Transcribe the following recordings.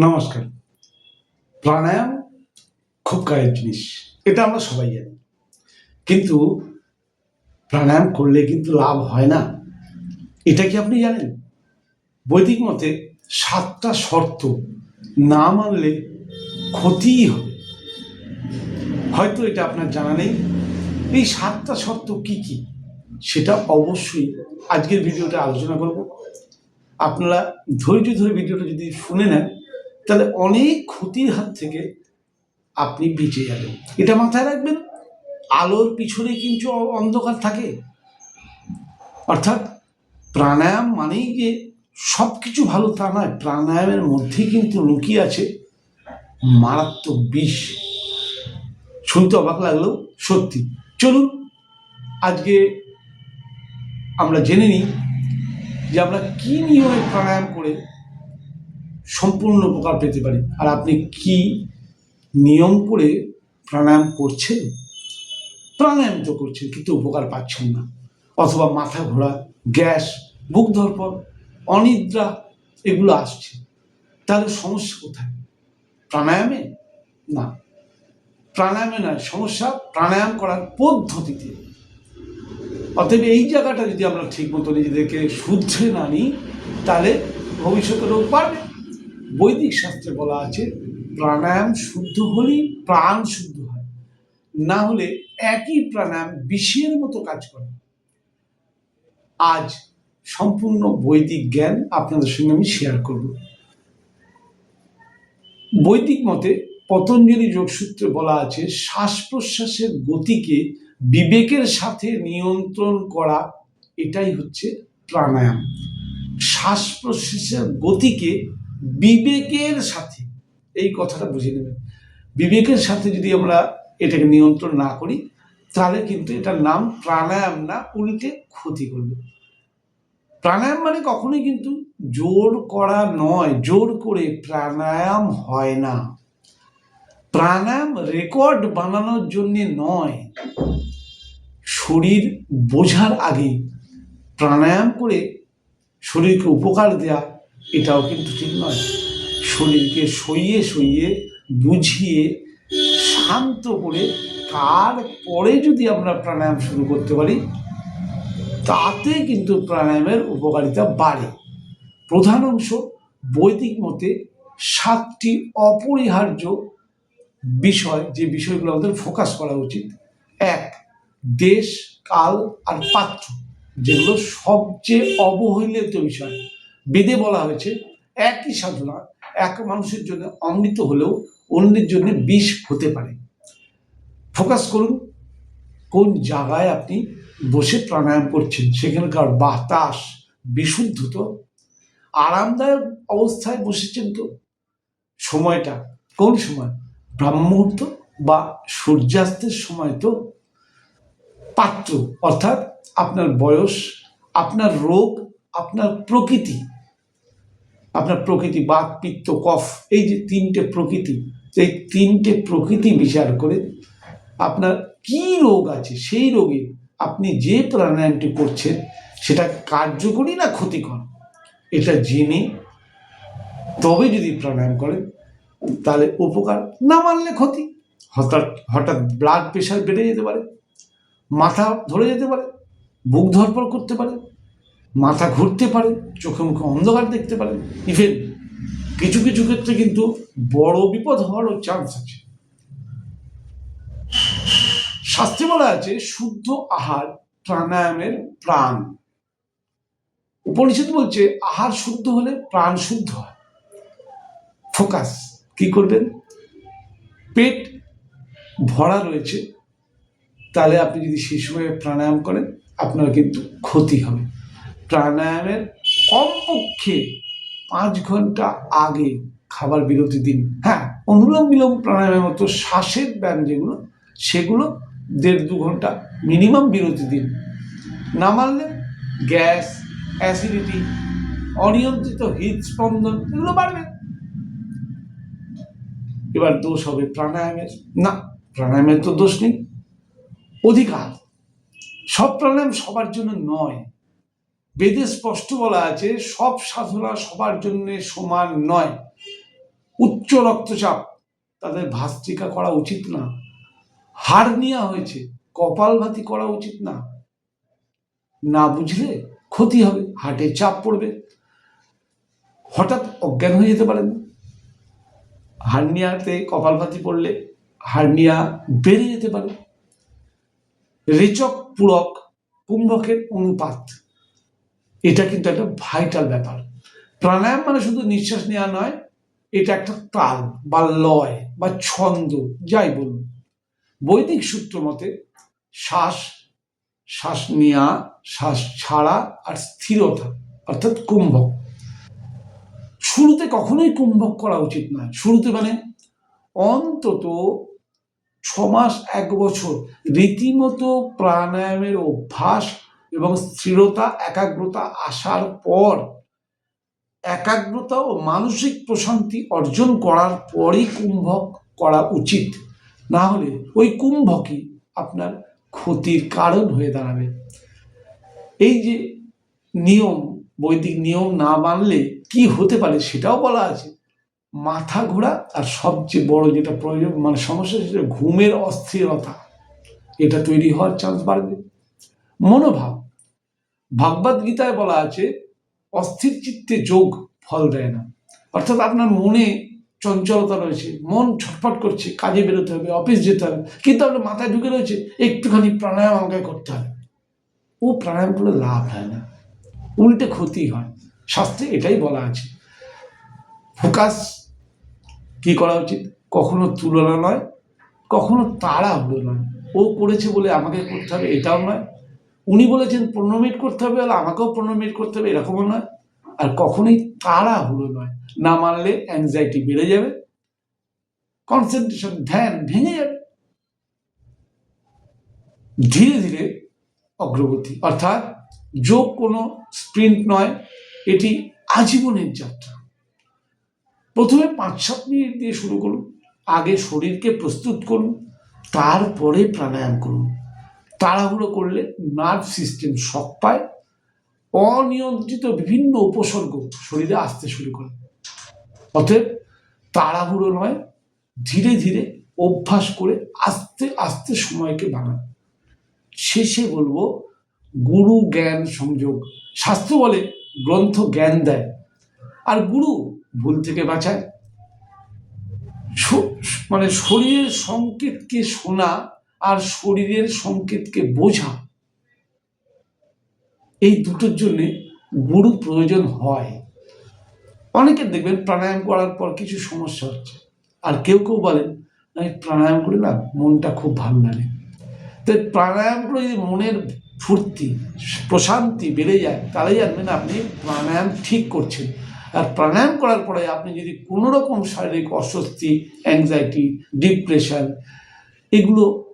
নমস্কার। প্রাণায়াম খুব কাজের জিনিস, এটা আমরা সবাই জানি। কিন্তু প্রাণায়াম করলে কিন্তু লাভ হয় না। এটা কি আপনি জানেন? বৈদিক মতে সাতটা শর্ত না মানলে ক্ষতিই হবে। হয়তো এটা আপনার জানা নেই। এই সাতটা শর্ত কি কি? সেটা অবশ্যই আজকের ভিডিওটা আলোচনা করব। আপনারা ধৈর্য ধরে ভিডিওটা যদি শুনে নেন তাহলে অনেক ক্ষতির হাত থেকে আপনি বেঁচে যাবেন। এটা মাথায় রাখবেন, আলোর পিছনে কিন্তু অন্ধকার থাকে। অর্থাৎ প্রাণায়াম মানেই যে সব কিছু ভালো তা নয়, প্রাণায়ামের মধ্যে কিন্তু লুকিয়ে আছে মারাত্মক বিষ। শুনতে অবাক লাগলেও সত্যি। চলুন, আজকে আমরা জেনে নিই যে আমরা কী নিয়মে প্রাণায়াম করে সম্পূর্ণ উপকার পেতে পারি। আর আপনি কি নিয়ম করে প্রাণায়াম করছেন? প্রাণায়াম তো করছেন, কিন্তু উপকার পাচ্ছেন না। অথবা মাথা ঘোরা, গ্যাস, বুক ধরপর অনিদ্রা, এগুলো আসছে। তাহলে সমস্যা কোথায়? প্রাণায়ামে? না। প্রাণায়ামে নয়, সমস্যা প্রাণায়াম করার পদ্ধতিতে। অতএব এই জায়গাটা যদি আমরা ঠিক মতো নিজেদেরকে শুদ্ধে না নিই, তাহলে ভবিষ্যতে রোগ বাড়বে বৈদিক শাস্ত্রে বলা আছে, প্রাণায়াম শুদ্ধ হলেই প্রাণ শুদ্ধ হয়। না হলে একই প্রাণায়াম বিষের মতো কাজ করে। আজ সম্পূর্ণ বৈদিক জ্ঞান আপনাদের সঙ্গে আমি শেয়ার করব। বৈদিক মতে পতঞ্জলি যোগসূত্রে বলা আছে শ্বাস প্রশ্বাসের গতিকে বিবেকের সাথে নিয়ন্ত্রণ করা, এটাই হচ্ছে প্রাণায়াম। শ্বাস প্রশ্বাসের গতিকে বিবেকের সাথে, এই কথাটা বুঝে নেবেন। বিবেকের সাথে যদি আমরা এটাকে নিয়ন্ত্রণ না করি, তাহলে কিন্তু এটার নাম প্রাণায়াম না, উল্টে ক্ষতি করবে। প্রাণায়াম মানে কখনোই কিন্তু জোর করা নয়, জোর করে প্রাণায়াম হয় না। প্রাণায়াম রেকর্ড বানানোর জন্যে নয়, শরীর বোঝার আগে প্রাণায়াম করে শরীরকে উপকার দেয়া এটাও কিন্তু ঠিক নয়। শরীরকে সইয়ে সইয়ে বুঝিয়ে শান্ত করে তারপরে যদি আমরা প্রাণায়াম শুরু করতে পারি, তাতে কিন্তু প্রাণায়ামের উপকারিতা বাড়ে। প্রধান অংশ বৈদিক মতে সাতটি অপরিহার্য বিষয়, যে বিষয়গুলো আমাদের ফোকাস করা উচিত। এক, দেশ, কাল আর পাত্র, যেগুলো সবচেয়ে অবহেলিত বিষয়। বেদে বলা হয়েছে, একই সাধনা এক মানুষের জন্য অমৃত হলেও অন্যের জন্য বিষ হতে পারে। ফোকাস করুন, কোন জায়গায় আপনি বসে প্রাণায়াম করছেন? সেখানকার বাতাস বিশুদ্ধ তো আরামদায়ক অবস্থায় বসেছেন তো সময়টা কোন সময়? ব্রাহ্ম মুহূর্ত বা সূর্যাস্তের সময় তো পাত্র, অর্থাৎ আপনার বয়স, আপনার রোগ, আপনার প্রকৃতি। আপনার প্রকৃতি, বাত, পিত্ত, কফ, এই যে তিনটে প্রকৃতি, এই তিনটে প্রকৃতি বিচার করে আপনার কি রোগ আছে, সেই রোগে আপনি যে প্রাণায়ামটি করছেন, সেটা কার্যকরী না ক্ষতিকর? এটা জেনে তবে যদি প্রাণায়াম করেন, তাহলে উপকার না মানলে ক্ষতি। হঠাৎ হঠাৎ ব্লাড প্রেশার বেড়ে যেতে পারে, মাথা ধরে যেতে পারে, বুক ধরপড় করতে পারে মাথা ঘুরতে পারে, চোখে মুখে অন্ধকার দেখতে পারে। ইভেন কিছু কিছু ক্ষেত্রে কিন্তু বড় বিপদ হওয়ারও চান্স আছে। শাস্ত্রে বলা আছে, শুদ্ধ আহার প্রাণায়ামের প্রাণ। উপনিষদ বলছে, আহার শুদ্ধ হলে প্রাণ শুদ্ধ হয়। ফোকাস কি করবেন? পেট ভরা রয়েছে, তাহলে আপনি যদি সেই সময় প্রাণায়াম করেন, আপনার কিন্তু ক্ষতি হবে। প্রাণায়ামের কমপক্ষে পাঁচ ঘণ্টা আগে খাবার বিরতি দিন। হ্যাঁ অনুলোম বিলোম প্রাণায়ামের মতো শ্বাসের ব্যায়াম যেগুলো, সেগুলো দেড় দু ঘণ্টা মিনিমাম বিরতি দিন। না মানলে গ্যাস, অ্যাসিডিটি, অনিয়ন্ত্রিত হৃদস্পন্দন এগুলো বাড়বে। এবার দোষ হবে প্রাণায়ামের। না, প্রাণায়ামের তো দোষ নেই। অধিকার। সব প্রাণায়াম সবার জন্য নয়। বেদে স্পষ্ট বলা আছে, সব সাধনা সবার জন্য সমান নয়। উচ্চ রক্তচাপ, তাদের ভাস্ত্রিকা করা উচিত না। হার হার্নিয়া হয়েছে কপালভাতি করা উচিত না। না বুঝলে ক্ষতি হবে হার্টের চাপ পড়বে। হঠাৎ অজ্ঞান হয়ে যেতে পারেন। হার্নিয়াতে কপালভাতি পড়লে হার্নিয়া বেড়ে যেতে পারে। রেচক, পূরক, কুম্ভকের অনুপাত। এটা কিন্তু একটা ভাইটাল ব্যাপার। প্রাণায়াম মানে শুধু নিঃশ্বাস নেওয়া নয়, এটা একটা তাল বা লয় বা ছন্দ, যাই বলুন। বৈদিক সূত্র মতে শ্বাস শ্বাস নেওয়া শ্বাস ছাড়া আর স্থিরতা, অর্থাৎ কুম্ভক। শুরুতে কখনোই কুম্ভক করা উচিত নয়। শুরুতে মানে অন্তত ছ মাস এক বছর রীতিমতো প্রাণায়ামের অভ্যাস এবং স্থিরতা, একাগ্রতা আসার পর একাগ্রতা ও মানসিক প্রশান্তি অর্জন করার পরই কুম্ভক করা উচিত। না হলে ওই কুম্ভকই আপনার ক্ষতির কারণ হয়ে দাঁড়াবে। এই যে নিয়ম, বৈদিক নিয়ম না মানলে কি হতে পারে সেটাও বলা আছে। মাথা ঘোরা আর সবচেয়ে বড় যেটা প্রয়োজন মানে সমস্যা সেটা ঘুমের অস্থিরতা। এটা তৈরি হওয়ার চান্স বাড়বে। মনোভাব। ভাগবত গীতায় বলা আছে, অস্থির চিত্তে যোগ ফল দেয় না। অর্থাৎ আপনার মনে চঞ্চলতা রয়েছে, মন ছটফট করছে, কাজে বেরোতে হবে, অফিস যেতে হবে, কিন্তু আপনার মাথায় ঢুকে রয়েছে, একটুখানি প্রাণায়াম আমাকে করতে হবে। ও প্রাণায়াম করলে লাভ হয় না। উল্টে ক্ষতি হয়। শাস্ত্রে এটাই বলা আছে। ফোকাস কি করা উচিত? কখনো তুলনা নয়, কখনো তাড়াহুড়ো নয়। ও করেছে বলে আমাকে করতে হবে, এটাও নয়। উনি বলেছেন পনেরো মিনিট করতে হবে আর আমাকেও পনেরো মিনিট করতে হবে। এরকমও নয়। আর কখনোই তাড়াহুড়ো নয়। না মানলে অ্যাংজাইটি বেড়ে যাবে। কনসেন্ট্রেশন ধ্যান ভেঙে যাবে। ধীরে ধীরে অগ্রগতি। অর্থাৎ যোগ কোনো স্প্রিন্ট নয়, এটি আজীবনের যাত্রা। প্রথমে পাঁচ সাত মিনিট দিয়ে শুরু করুন। আগে শরীরকে প্রস্তুত করুন। তারপরে প্রাণায়াম করুন। তাড়াহুড়ো করলে নার্ভ সিস্টেম শক পায়, অনিয়ন্ত্রিত বিভিন্ন উপসর্গ শরীরে আসতে শুরু করে। অতএব তাড়াহুড়ো নয়, ধীরে ধীরে অভ্যাস করে আস্তে আস্তে সময়কে বানান শেষে বলব, গুরু জ্ঞান সংযোগ। শাস্ত্র বলে, গ্রন্থ জ্ঞান দেয়। আর গুরু ভুল থেকে বাঁচায়। মানে শরীরের সংকেতকে শোনা শরীরের সংকেতকে বোঝা। এই দুটোর জন্য গুরু প্রয়োজন হয়। অনেকে দেখবেন প্রাণায়াম করার পর কিছু সমস্যা হচ্ছে। আর কেউ কেউ বলেন আমি প্রাণায়াম করি না মনটা খুব ভালো লাগে। তো প্রাণায়াম করে যদি মনের ফুর্তি, প্রশান্তি বেড়ে যায়, তাহলে জানবেন আপনি প্রাণায়াম ঠিক করছেন। আর প্রাণায়াম করার পরে আপনি যদি কোনো রকম শারীরিক অস্বস্তি অ্যাংজাইটি ডিপ্রেশন এগুলো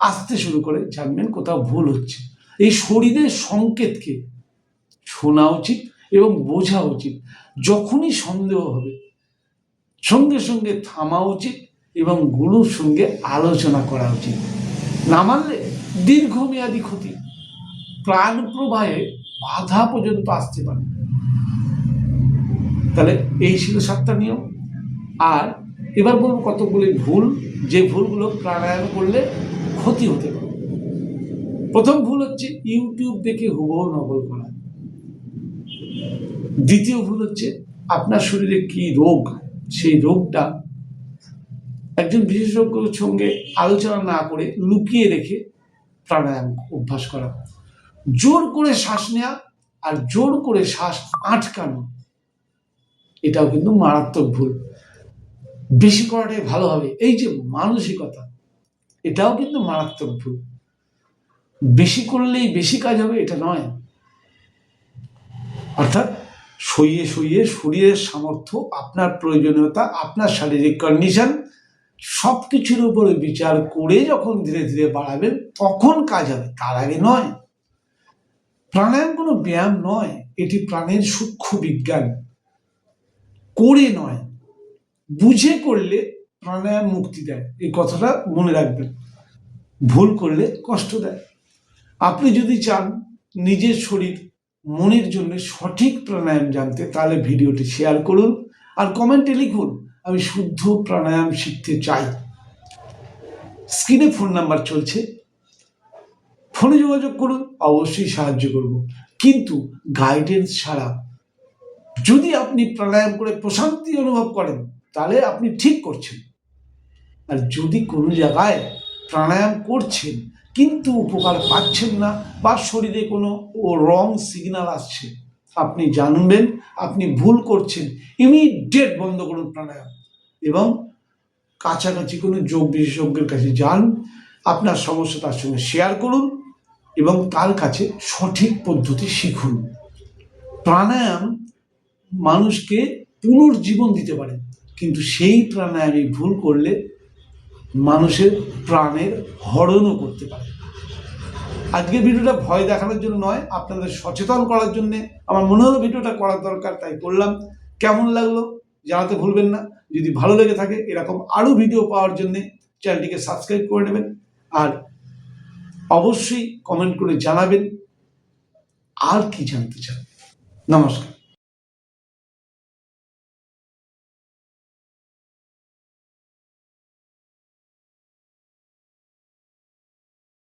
আসতে শুরু করে, জানবেন কোথাও ভুল হচ্ছে। এই শরীরের সংকেতকে শোনা উচিত এবং বোঝা উচিত। যখনই সন্দেহ হবে, সঙ্গে সঙ্গে থামা উচিত এবং গুরুর সঙ্গে আলোচনা করা উচিত। না মানলে দীর্ঘমেয়াদী ক্ষতি। প্রাণ প্রবাহে বাধা পর্যন্ত আসতে পারে। তাহলে এই ছিল সাতটা নিয়ম। আর এবার বলব কতগুলি ভুল। যে ভুলগুলো প্রাণায়াম করলে ক্ষতি হতে পারে। প্রথম ভুল হচ্ছে ইউটিউব দেখে হুবহু নকল করা। দ্বিতীয় ভুল হচ্ছে আপনার শরীরে কি রোগ, সেই রোগটা একজন বিশেষজ্ঞের সঙ্গে আলোচনা না করে লুকিয়ে রেখে প্রাণায়াম অভ্যাস করা। জোর করে শ্বাস নেওয়া আর জোর করে শ্বাস আটকানো, এটাও কিন্তু মারাত্মক ভুল। বেশি করাটাই ভালো হবে। এই যে মানসিকতা এটাও কিন্তু মারাত্মক ভুল। বেশি করলেই বেশি কাজ হবে, এটা নয়। অর্থাৎ সইয়ে সইয়ে শরীরের সামর্থ্য, আপনার প্রয়োজনীয়তা, আপনার শারীরিক কন্ডিশন সব কিছুর উপরে বিচার করে যখন ধীরে ধীরে বাড়াবেন, তখন কাজ হবে, তার আগে নয়। প্রাণায়াম কোনো ব্যায়াম নয়, এটি প্রাণের সূক্ষ্ম বিজ্ঞান। করে নয়, বুঝে করলে প্রাণায়াম মুক্তি দেয়। এই কথাটা মনে রাখবেন। ভুল করলে কষ্ট দেয়। আপনি যদি চান নিজের শরীর মনের জন্য সঠিক প্রাণায়াম জানতে, তাহলে ভিডিওটি শেয়ার করুন আর কমেন্টে লিখুন, আমি শুদ্ধ প্রাণায়াম শিখতে চাই। স্ক্রিনে ফোন নাম্বার চলছে। ফোনে যোগাযোগ করুন, অবশ্যই সাহায্য করব। কিন্তু গাইডেন্স ছাড়া যদি আপনি প্রাণায়াম করে প্রশান্তি অনুভব করেন, তাহলে আপনি ঠিক করছেন। আর যদি কোনো জায়গায় প্রাণায়াম করছেন, কিন্তু উপকার পাচ্ছেন না বা শরীরে কোনো ও রং সিগন্যাল আসছে, আপনি জানবেন, আপনি ভুল করছেন ইমিডিয়েট বন্ধ করুন প্রাণায়াম। এবং কাছাকাছি কোনো যোগ বিশেষজ্ঞের কাছে যান, আপনার সমস্যা তার সঙ্গে শেয়ার করুন এবং তার কাছে সঠিক পদ্ধতি শিখুন। প্রাণায়াম মানুষকে পুনর্জীবন দিতে পারে, কিন্তু সেই প্রাণায়ামে ভুল করলে মানুষের প্রাণের হরণও করতে পারে। আজকের ভিডিওটা ভয় দেখানোর জন্য নয়, আপনাদের সচেতন করার জন্য। আমার মনে হলো ভিডিওটা করার দরকার, তাই করলাম। কেমন লাগল জানাতে ভুলবেন না। যদি ভালো লেগে থাকে, এরকম আরও ভিডিও পাওয়ার জন্য চ্যানেলটিকে সাবস্ক্রাইব করে নেবেন। আর অবশ্যই কমেন্ট করে জানাবেন। আর কি জানতে চান? নমস্কার।